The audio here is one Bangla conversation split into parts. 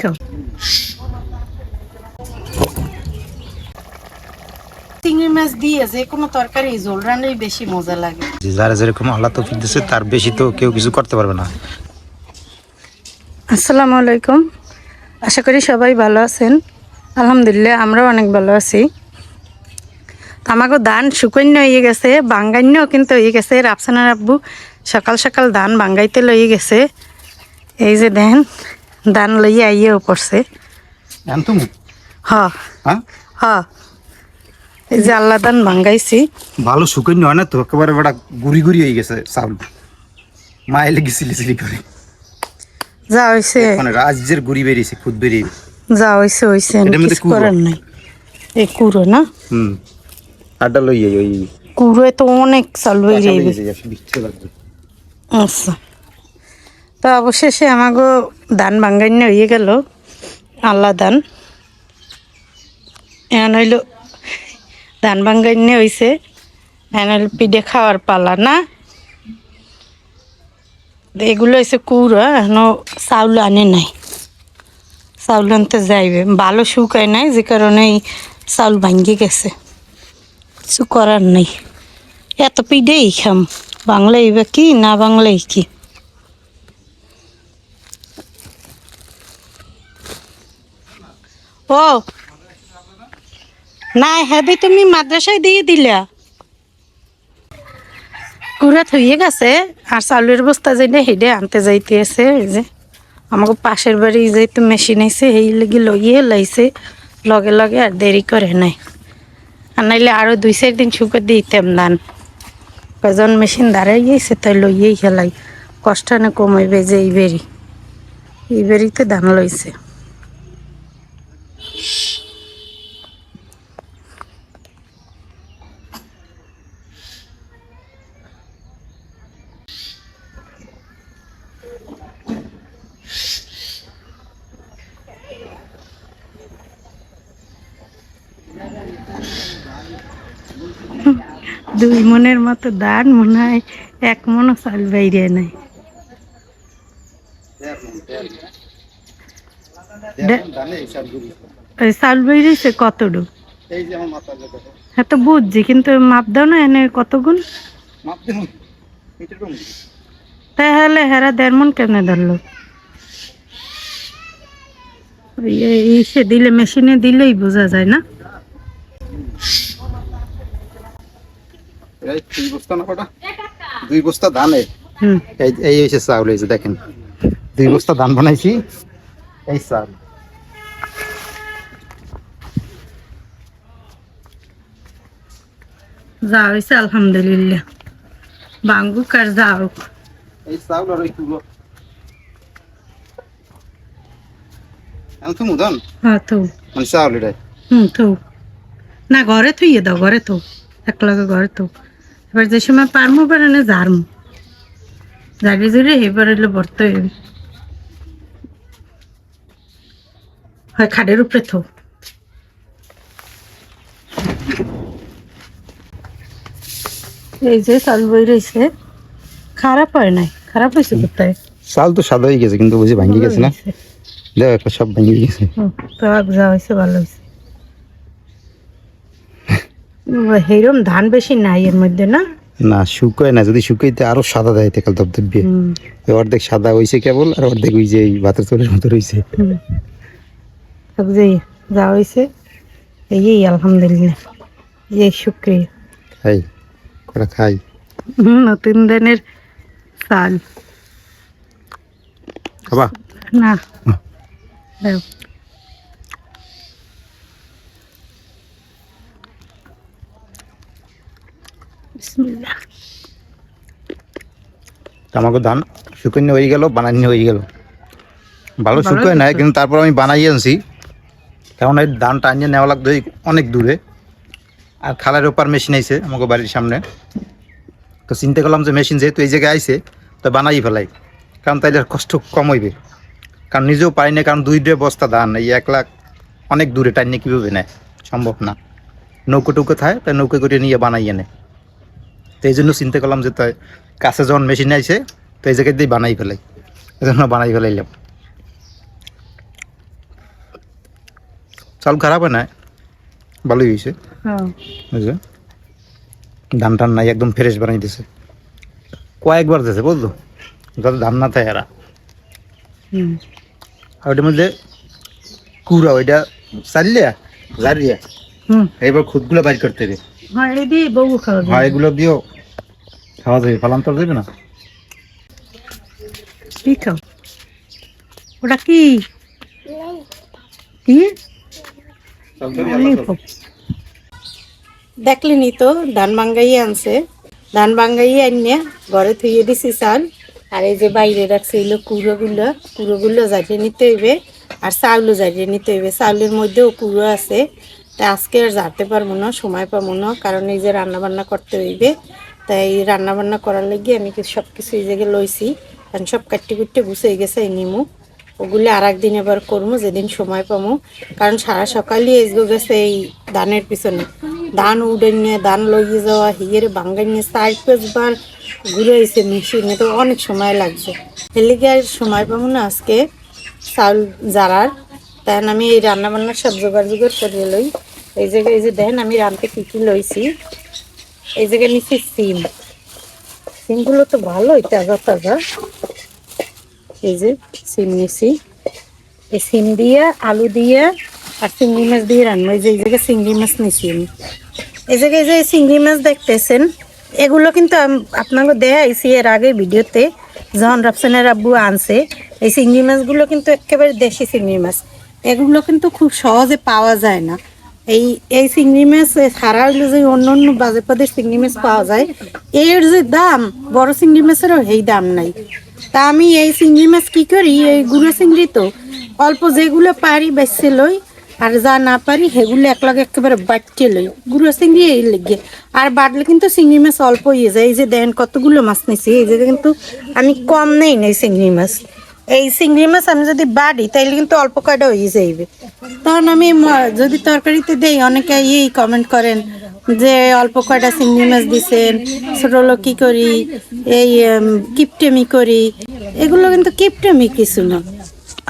খাও চিংড়ি মাছ দিয়ে যে কোনো তরকারি ঝোল রান্নাই বেশি মজা লাগে। যারা যেরকম আল্লাহ তো দিচ্ছে তার বেশি তো কেউ কিছু করতে পারবে না। আসসালামু আলাইকুম। আশা করি সবাই ভালো আছেন। আলহামদুলিল্লাহ আমরাও অনেক ভালো আছি। আমাকে ধান শুকন্য হয়ে গেছে বাঙ্গান্য কিন্তু হয়ে গেছে। রাফসানার আব্বু সকাল সকাল ধান বাঙ্গাইতে লইয়ে গেছে। এই যে দেন ধান লইয়ে আইয়েও পড়ছে। তুমি? হ। হ্যাঁ হ। এই যে আল্লাহ ধান বাঙ্গাইছি ভালো শুকন্য হয় না তো? একেবারে বড় গুড়ি গুড়ি হয়ে গেছে চাউল। মা এলে গেছিলি সিলি করে। যা হয়েছে মানে রাজ্যের গুড়ি বেরিয়েছে খুদ বেরিয়ে। যা হয়েছে কিছু করার নাই। এই কুড়ো না? হুম। আড্ডা লই ওই কুড়োয় তো অনেক চাল হয়ে যাবে লইয়ে। আচ্ছা। তো অবশেষে আমাকে ধান বাঙ্গান্য হয়ে গেল, আল্লাহ ধান এখন হইল ধান বাঙ্গান্য হয়েছে এখন হইল পিঠে খাওয়ার পালা, না? এগুলো হয়েছে কুড়া, এখনও চাউল আনে নাই। চাউল আনতে যাইবে ভালো শুকায় নাই, যে কারণে চাউল ভাঙ্গি গেছে। কিছু করার নেই। এত পিঠেই খাম বাংলাই বা কি, না বাংলাই কি? ও। না হ্যাবি তুমি মাদ্রাসায় দিয়ে দিলা। কুড়া থইয়ে গেছে, আর চাউলের বস্তা যেটা হেডে আনতে যাইতে আছে যে। আমাকে পাশের বাড়ি যেহেতু মেশিন আইছে, সেই লেগে লইয়ে লাইছে। লগে লগে আর দেরি করে নাই। আর নাইলে আরও দুই চার দিন শুকে দিতাম ধান কজন মেশিন দাঁড়াই গেছে, তাই লইয়েই খেলাই কষ্ট না কমাইবে যে এই বেরি এই বেরিতে ধান লইছে দুই মতো ধান মনে হয় এক মনও চাল বাইরে নাই। চাল বাইরেছে কতটুকু দেখো। হ্যাঁ তো বুঝছি কিন্তু মাপ দাও না এনে কত গুণ? তাহলে হেরা দেড় মন কেমনে ধরলো? ইসে দিলে মেশিনে দিলেই বোঝা যায় না? এই দুই বস্তা না কটা? দুই বস্তা ধানের এই এই হয়েছে চাউল যে দেখেন। দুই বস্তা ধান বানাইছি। এই চাউল। যা হয়েছে আলহামদুলিল্লাহ। বাঙ্গুক আর যাও এই চাউল আর ওই কুলো আমি তো মুদন হ্যাঁ তো মানে চাউল এটাই। হুম তো না ঘরে থুইয়ে দাও ঘরে তো একলগে ঘরে তো এবার যে সময় পারমো পারে ঝাড়মু জাগি জুড়ে এবার হইলে বর্ত হইবে হয় খাটের উপরে থো এই যে চাল বই রয়েছে খারাপ হয় নাই খারাপ হয়েছে কোথায় চাল তো সাদা হয়ে গেছে কিন্তু বুঝি ভাঙ্গি গেছে না দেখো একটা সব ভাঙ্গি গেছে হুম, তো যা হয়েছে ভালো হয়েছে হেরম ধান বেশি নাই এর মধ্যে না? না শুকায় না। যদি শুকাইতে আরও সাদা দেয় তেকাল দবদবিয়ে হুম, অর্ধেক সাদা হইছে কেবল আর অর্ধেক ওই যে এই ভাতের চোরের মতো হুম। যা হয়েছে এই আলহামদুলিল্লাহ। এই শুক্রিয়া। খাই করা খাই? নতুন ধানের চাল। খাবা? না। বিসমিল্লাহ। আমাকে ধান শুকনো হয়ে গেল বানানি হয়ে গেল। ভালো শুকোয় নাই কিন্তু তারপর আমি বানাই আনছি। কারণ এই ধানটা আনিয়ে নেওয়া লাগতো অনেক দূরে। আর খালার ওপার মেশিন আইছে আমাকে বাড়ির সামনে। তো চিন্তা করলাম যে মেশিন যেহেতু এই জায়গায় আইছে তো বানাই ফেলাই। কারণ তাইলে কষ্ট কম হইবে। কারণ নিজেও পারি না কারণ দুই ডে বস্তা ধান এই এক লাখ অনেক দূরে টাইনে কীভাবে নেয়? সম্ভব না। নৌকো টৌকো থাকে তাই নৌকো করে নিয়ে বানাই এনে তো এই জন্য চিন্তা করলাম যে তাই কাছে যখন মেশিন আইছে তো এই জায়গায় দিয়ে বানাই ফেলাই। এই জন্য বানাই ফেলাইলাম। চাল খারাপ হয় না ভালোই হয়েছে হ্যাঁ। ধান টান নাই একদম ফ্রেশ বানাই দিছে। কয়েকবার দিয়েছে বুঝলো? যাতে ধান না থাকে এরা। আর ওইটার মধ্যে কুড়া ওইটা চালিয়া জারিয়া। এবার খুদগুলো বাইর করতে হবে। হ্যাঁ এই দিয়ে বউ খাওয়া হ্যাঁ এগুলো দিও। খাওয়া যাবে। ফালান্তর দেবে না। কি খাও? ওটা কি? কি? দেখলেনি তো ধান বাঙ্গাই আনছে। ধান বাঙ্গাই আনিয়ে ঘরে থুয়ে দিছি চাল। আর এই যে বাইরে রাখছে এগুলো কুড়োগুলো কুড়োগুলো জারিয়ে নিতে হইবে। আর চাউলও জারিয়ে নিতে হইবে। চাউলের মধ্যেও কুড়ো আছে। তা আজকে আর জারতে পারব না, সময় পাবো না, কারণ এই যে রান্নাবান্না করতে হইবে, তাই রান্না বান্না করার লাগি আমি সব কিছু এই জায়গায় লইছি, কারণ সব কাটতে কুটতে গুছিয়ে গেছে এই নিমু। ওগুলি আর একদিন এবার করব, যেদিন সময় পাবো, কারণ সারা সকালই এসগো গেছে এই ধানের পিছনে। ধান উড়ে নিয়ে, ধান লইয়ে যাওয়া, হিয়ের বাঙ্গাই নিয়ে চার পাঁচবার ঘুরে এসে মেশিনে তো অনেক সময় লাগছে। লিগে আর সময় পাবো না আজকে চাউল জারার, তাই আমি এই রান্না বান্নার সব জোগাড় জোগাড় করে লই। এই জায়গায় এই যে দেখেন আমি রানতে কী কী লইছি? এই জায়গায় নিচ্ছি সিম। সিমগুলো তো ভালোই, তাজা তাজা। এই যে সিম নিছি। এই সিম দিয়ে, আলু দিয়ে আর চিংড়ি মাছ দিয়ে রান্না। এই যে, এই জায়গায় চিংড়ি মাছ নিছি আমি। এই জায়গায় যে চিংড়ি মাছ দেখতেছেন, এগুলো কিন্তু আপনাকে দেখাইছি এর আগে ভিডিওতে। যখন রাফসানের আব্বু আনছে। এই চিংড়ি মাছগুলো কিন্তু একেবারে দেশি চিংড়ি মাছ। এগুলো কিন্তু খুব সহজে পাওয়া যায় না। এই এই চিংড়ি মাছ হইলে যে অন্য অন্য বাজে পাদের চিংড়ি মাছ পাওয়া যায়, এর যে দাম, বড় চিংড়ি মাছেরও এই দাম নাই। তা আমি এই চিংড়ি মাছ কি করি? এই গুঁড়ো চিংড়ি তো, অল্প যেগুলো পারি বেচে লই, আর যা না পারি সেগুলো একলাগে একেবারে বাটতে লই। গুঁড়ো চিংড়ি এই লেগে। আর বাটলে কিন্তু চিংড়ি মাছ অল্প ইয়ে যায়। এই যে দেখেন কতগুলো মাছ নিছি, এই যে কিন্তু আমি কম নেই নেই চিংড়ি মাছ। এই চিংড়ি মাছ আমি যদি বাড়ি, তাইলে কিন্তু অল্প কয়টা হয়ে যাইবে। তখন আমি যদি তরকারিতে দেই, অনেকে এই কমেন্ট করেন যে অল্প কয়টা চিংড়ি মাছ দিছেন, ছোট লোক কি করি, এই কিপটেমি করি। এগুলো কিন্তু কিপটেমি কিছু না।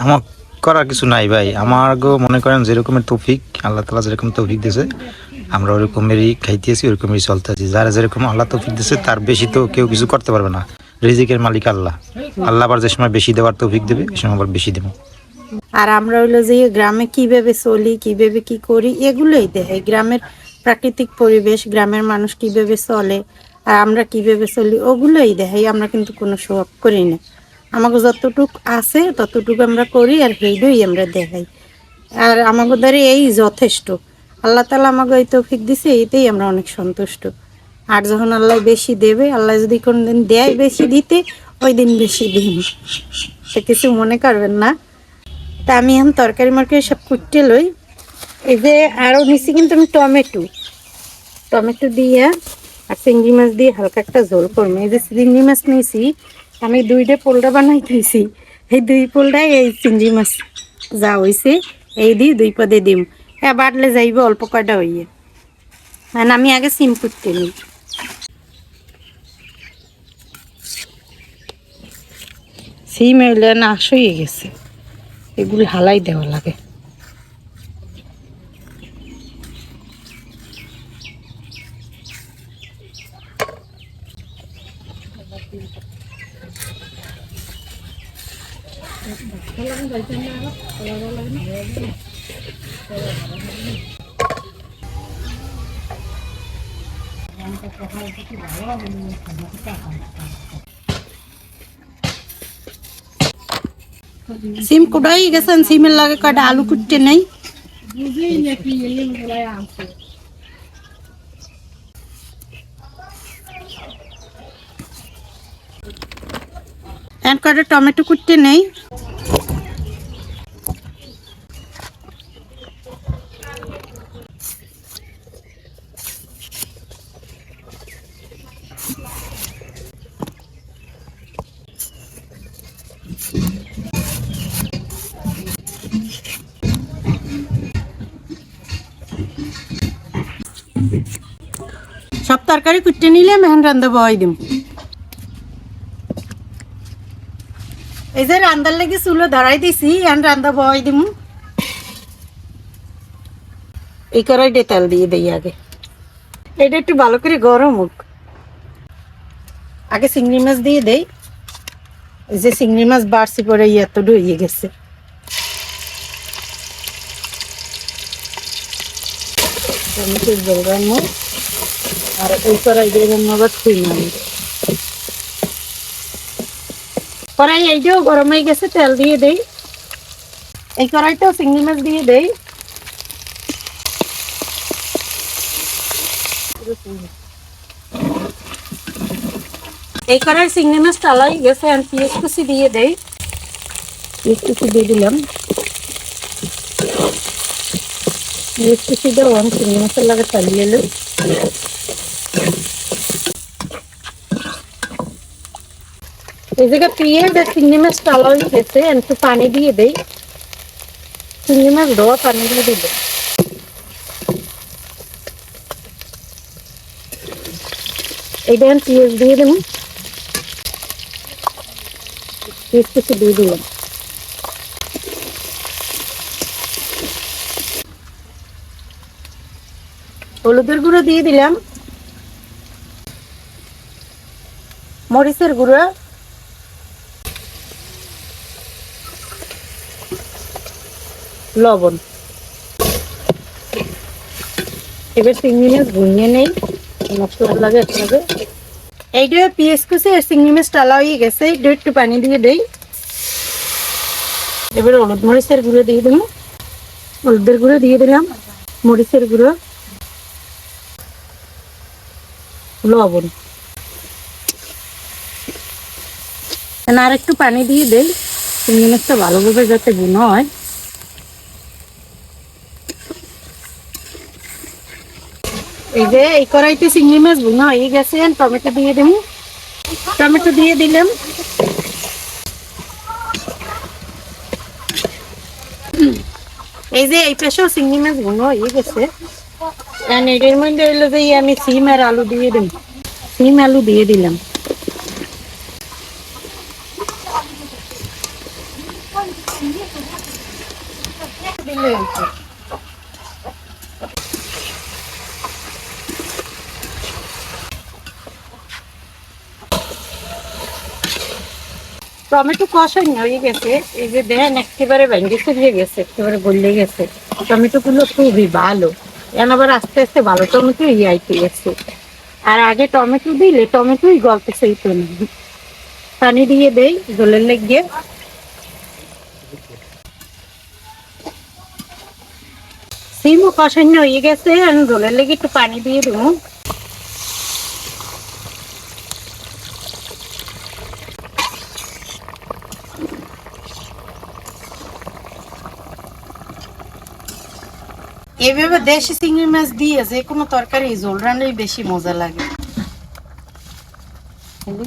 আমার করার কিছু নাই ভাই। আমার গো মনে করেন যেরকমের তৌফিক, আল্লাহ তালা যেরকম তৌফিক দিয়েছে, আমরা ওরকমেরই খাইতেছি ওরকমই চলতেছি। যারা যেরকম আল্লাহ তৌফিক দিয়েছে, তার বেশি তো কেউ কিছু করতে পারবে না। রিজিকের মালিক আল্লাহ। আল্লাহ আবার যে সময় বেশি দেওয়ার তৌফিক দেবে সে সময় আবার বেশি দেবো। আর আমরা হইল যে গ্রামে কীভাবে চলি, কীভাবে কি করি, এগুলোই দেখাই গ্রামের প্রাকৃতিক পরিবেশ, গ্রামের মানুষ কীভাবে চলে, আর আমরা কীভাবে চলি, ওগুলোই দেখাই আমরা কিন্তু কোনো অফ করি না। আমাকে যতটুক আছে, ততটুকু আমরা করি, আর সেইটাই আমরা দেখাই। আর আমাকে দ্বারা এই যথেষ্ট। আল্লাহ তালা আমাকে এই তৌফিক দিছে এইতেই আমরা অনেক সন্তুষ্ট। আর যখন আল্লাহ বেশি দেবে, আল্লাহ যদি কোনোদিন দেয় বেশি দিতে, ওই দিন বেশি দিন। সে কিছু মনে করবেন না। তা আমি এখন তরকারি মরকারি সব কুটতে লই। এই যে আরও নিছি কিন্তু আমি টমেটো। টমেটো দিয়ে আর চিংড়ি মাছ দিয়ে হালকা একটা ঝোল করব। এই যে চিংড়ি মাছ নিয়েছি আমি দুইটা পোলটা বানাই খাইছি এই দুই পোলটাই এই চিংড়ি মাছ যা হয়েছে এই দিয়ে দুই পদে দিম। হ্যাঁ বাড়লে যাইব অল্প কয়টা হইয়ে। মানে আমি আগে সিম কুটতে নিই। সিম এলে না হয়ে গেছে। এগুলি হালাই দেওয়া লাগে। সিম কুটাই গেছেন? সিমের লাগে কয়টা? আলু কুটতে নেই? কয়টা? টমেটো কুটতে নেই? তরকারি কুটতে নিলে আমি এখন রান্ধা বয় দিম। এই যে রান্দার লাগি চুলো ধরাই দিছি, এখন রান্ধা বয় দিম। এই কড়াইতে তেল দিয়ে দেই আগে। এটা একটু ভালো করে গরম হোক। আগে চিংড়ি মাছ দিয়ে দেই। এই যে চিংড়ি মাছ বাড়ছি পরে এত হয়ে গেছে। রান্না। আর এই কড়াই দিয়ে আবার খুই মারি কড়াই এইটাও গরম হয়ে গেছে, তেল দিয়ে দেই। এই কড়াইটাও চিংড়ি মাছ দিয়ে দেই। এই কড়াই চিংড়ি মাছ টালাই গেছে, আর পেঁয়াজ কুচি দিয়ে দেই। পেঁয়াজ কুচি দিয়ে দিলাম। পেঁয়াজ কুচি দেওয়া চিংড়ি মাছের লাগে চালিয়ে এলো। এই জায়গায় পেঁয়াজ চিংড়ি মাছ টালা হয়ে একটু পানি দিয়ে দেই। চিংড়ি মাছ ধোয়া পানি দিয়ে দিল এইটা আমি পেঁয়াজ দিয়ে দেবো। পেঁয়াজ কিছু দিয়ে দিলাম হলুদের গুঁড়ো দিয়ে দিলাম। মরিচের গুঁড়ো। লবণ। এবার চিংড়ি মাছ ভুনিয়ে নেই। মশলা লাগে একসাথে। এইটা পেঁয়াজ কুচি আর চিংড়ি মাছ টালা হয়ে গেছে এইটা একটু পানি দিয়ে দেই। এবার হলুদ মরিচের গুঁড়ো দিয়ে দেবো। হলুদের গুঁড়ো দিয়ে দিলাম, মরিচের গুঁড়ো। লবণ। আর একটু পানি দিয়ে দেই। চিংড়ি মাছটা ভালোভাবে যাতে গুনো হয়। এই যে, এই কড়াইতে চিংড়ি মাছ ভুনা হয়ে গেছে টমেটো দিয়ে দেবো। টমেটো দিয়ে দিলাম। এই যে, এই পাশেও চিংড়ি মাছ ভুনা হয়ে গেছে। এটার মধ্যে হইল যে আমি সিম আর আলু দিয়ে দিলাম সিম, আলু দিয়ে দিলাম দিলে হইতো। টমেটো কষাই হয়ে গেছে। এই যে দেন একেবারে ভেঙে ফুরিয়ে গেছে, একেবারে গলে গেছে। টমেটো গুলো খুবই ভালো। এখন আবার আস্তে আস্তে ভালো টমেটো ইয়াইতে গেছে আর আগে টমেটো দিলে, টমেটোই গলতে সেইতো না। পানি দিয়ে দেই জলের লেগে। সিমও কষান্য হয়ে গেছে। আমি জলের লেগে একটু পানি দিয়ে দেবো। এইভাবে দেশি চিংড়ি মাছ দিয়ে যে কোনো তরকারি ঝোল রান্নাই বেশি মজা লাগে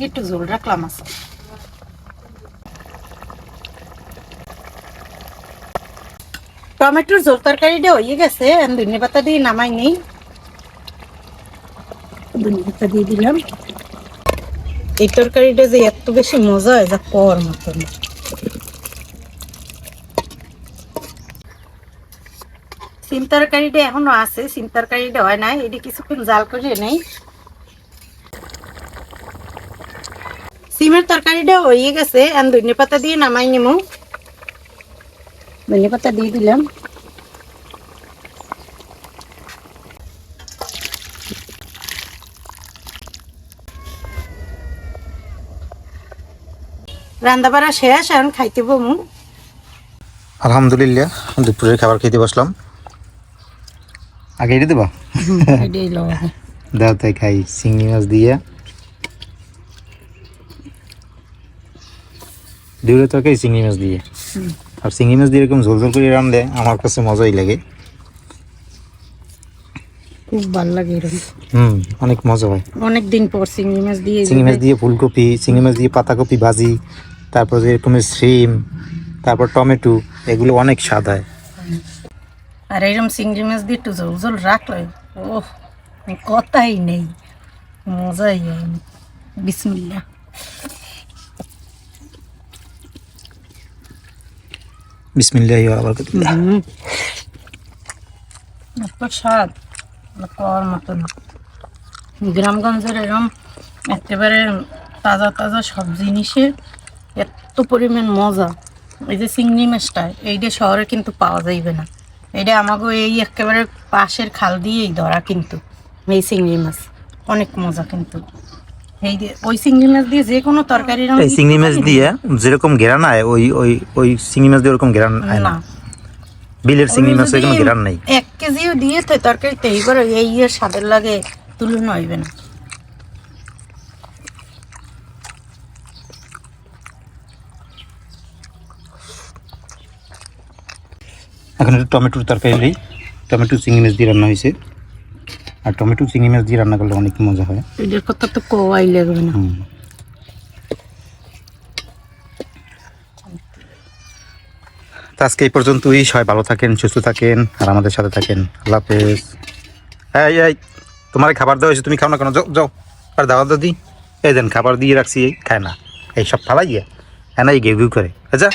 একটু ঝোল রাখলাম আছে টমেটোর ঝোল তরকারিটা হয়ে গেছে ধনে পাতা দিয়ে নামাই নেই ধনে পাতা দিয়ে দিলাম এই তরকারিটা যে এত বেশি মজা হয় যা পর মতন সিম তরকারিটা এখনও আছে সিম তরকারিটা হয় নাই, এটি কিছুক্ষণ জাল করে নেই। সিমের তরকারিটা হয়ে গেছে আর ধনে পাতা দিয়ে নামাই নেব ধনে পাতা দিয়ে দিলাম। রান্না বাড়া শেষ, এখন খাইতে বমু। আলহামদুলিল্লাহ, দুপুরের খাবার খেতে বসলাম। আগে এটা দেবা? দাও তাই খাই চিংড়ি মাছ দিয়ে। দিউলে তরকারি চিংড়ি মাছ দিয়ে। আর চিংড়ি মাছ দিয়ে এরকম ঝোল ঝোল করে রাম দেয় আমার কাছে মজাই লাগে। খুব ভালো লাগে এরকম। হুম অনেক মজা হয়। অনেক দিন পর চিংড়ি মাছ দিয়ে চিংড়ি মাছ দিয়ে ফুলকপি চিংড়ি মাছ দিয়ে পাতাকপি ভাজি তারপর যে এরকমের সিম তারপর টমেটো এগুলো অনেক স্বাদ হয়। আর এরকম চিংড়ি মাছ দিয়ে একটু ঝোল ঝোল রাখলে ও কথাই নেই মজাই হয় বিসমিল্লা বিসমিল্লাহি স্বাদ কর মতন। গ্রামগঞ্জের এরম একেবারে তাজা তাজা সব জিনিসের এত পরিমাণ মজা। এই যে চিংড়ি মাছটা এইটা শহরে কিন্তু পাওয়া যাইবে না। এটা আমাকে এই একেবারে পাশের খাল দিয়েই ধরা কিন্তু এই চিংড়ি মাছ। অনেক মজা কিন্তু। এই ওই চিংড়ি মাছ দিয়ে যে কোনো তরকারি এই চিংড়ি মাছ দিয়ে যেরকম ঘেরান আয় ওই ওই ওই চিংড়ি মাছ দিয়ে ওরকম ঘেরান আয় না। বিলের চিংড়ি মাছ কোনো ঘেরান নেই। এক কেজিও দিয়ে তো তরকারিতে এইবার এই এর স্বাদের লাগে তুলনা হইবে না। এখন একটু টমেটোর তরকারি নেই টমেটো চিংড়ি মাছ দিয়ে রান্না হয়েছে। আর টমেটো চিংড়ি মাছ দিয়ে রান্না করলে অনেক মজা হয়। এটার কথা তো কোয়াই লাগবে না। তো আজকে এই পর্যন্তই। সবাই ভালো থাকেন সুস্থ থাকেন আর আমাদের সাথে থাকেন। আল্লাহ হাফেজ। এই এই তোমার খাবার দেওয়া হয়েছে তুমি খাও না কেন? যাও যাও। আর দাওয়া দাদি এই দেন খাবার দিয়ে রাখছি এই খায় না। এই সব ফালাই গিয়ে হ্যাঁ না এই ঘেউ করে। আচ্ছা।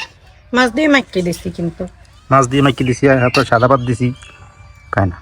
মাছ দিয়ে মাইকে দিছি কিন্তু। মাছ দিয়ে মাইকে দিছি তারপর সাদা ভাত দিছি খায় না।